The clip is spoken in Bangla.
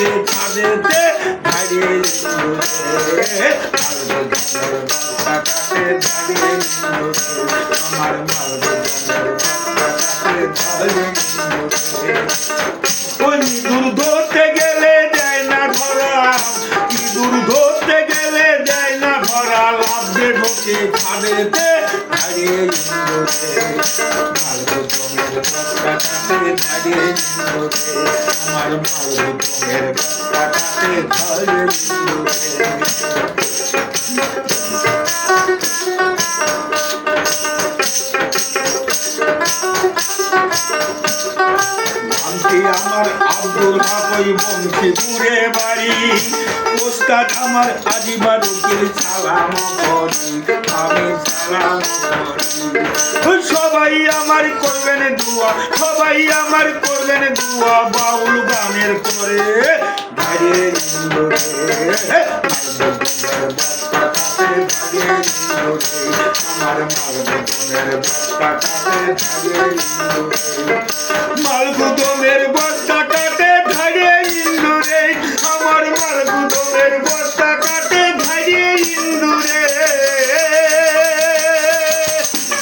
বস্তা কাটে দাঁড়িয়ে ইন্দুরে ওই ইঁদুর ধরতে গেলে যায় না ধরা ইঁদুর ধরতে গেলে যায় না ধরা, লাভে ঢোকে খাদেতে দাঁড়িয়ে ইন্দুরে মালগোজনের বস্তা কাটে আমার মালগোজনের বস্তা কাটে দাঁড়িয়ে ইন্দুরে আমার আব্দুল বাড়ি। ওস্তাদ আমার আজিবার উকিল সালাম করি আমি সালাম করি সবাই আমার করবেন দুয়া, সবাই আমার করবেন দুয়া, বাউল গানের করে। ইন্দোরে আমার ইন্দোরে মালগুদমের বস্তা কাটে ধারে আমার মালগুদমের বস্তা